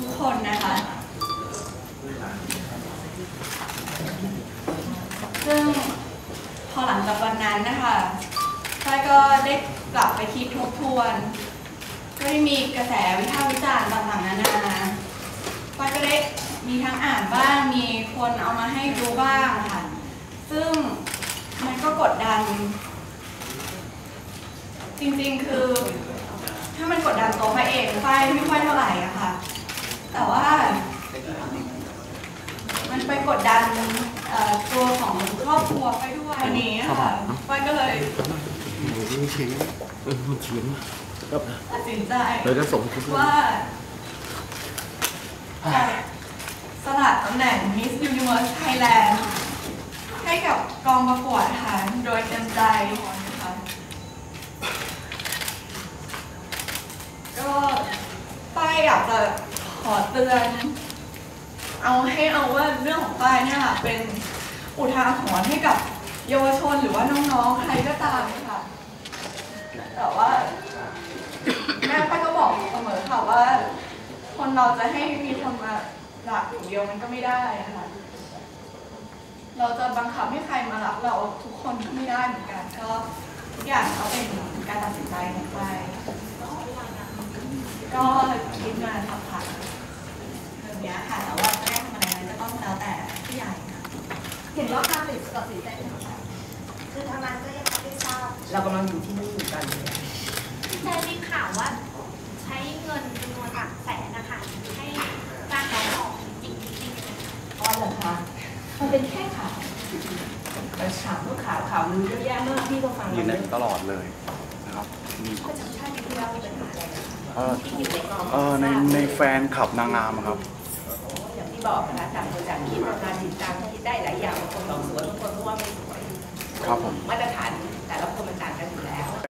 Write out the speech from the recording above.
ทุกคนนะคะ ซึ่งพอหลังจากวันนั้นนะคะฝ้ายก็ได้กลับไปคิดทบทวน ก็ได้มีกระแสวิพากษ์วิจารณ์ต่างๆนานาฝ้ายก็ได้มีทั้งอ่านบ้าง มีคนเอามาให้ดูบ้างค่ะ ซึ่งมันก็กดดัน จริงๆคือ ถ้ามันกดดันตัวฝ้ายเองฝ้ายไม่ค่อยเท่าไหร่อะค่ะ แต่ว่า มันไปกดดันเอ่อตัวของครอบครัวไปด้วยวันนี้ค่ะฝ้ายก็เลยมันชื้นเออมันชื้นตัดสินใจเลยจะส่งคุณว่าจะสลัดตำแหน่ง Miss Universe Thailand ให้กับกองประกวดค่ะโดยเต็มใจนะคะก็ป้ายอยากจะขอเตือน เอาให้เอาว่าเรื่องของป้ายเนี่ยค่ะเป็นอุทาหรณ์ให้กับเยาวชนหรือว่าน้องๆใครก็ตามค่ะ แต่ว่าแม่ป้าก็บอกเสมอค่ะว่า คนเราจะให้มีคนมารักอย่างเดียวมันก็ไม่ได้อะค่ะเราจะบังคับให้ใครมารักเราทุกคนก็ไม่ได้เหมือนกันก็ทุกอย่างก็เป็นการตัดสินใจของไป ก็คิดมาสักพักเรื่องเนี้ยค่ะ แต่ว่าจะได้ทำอะไรนั้นจะต้องแล้วแต่ผู้ใหญ่ค่ะ เห็นว่าการตัดสินใจของเราคือทางนั้นก็ยังไม่ได้ทราบเรากำลังอยู่ที่นี่อยู่กันพี่แจ๊มีข่าวว่าใช้เงินจำนวนหลักแสนนะคะให้การขายของจริงจริงๆอ๋อเหรอคะมันเป็นแค่ข่าวแต่ข่าวก็ข่าวข่าวลือเยอะแยะมากพี่ก็ฟังยืมานเยยันอะตลอดเลยนะครับมีก็จำชาติที่เราเป็นอะไรนะเอ่อที่อยู่ในกองเออในในแฟนคลับนางงามอะครับ อย่างที่บอกนะคะต่างคนต่างคิดว่าการติดตามคิดได้หลายอย่างบางคนบอกสวยบางคนก็ว่าไม่สวยครับผมมาตรฐาน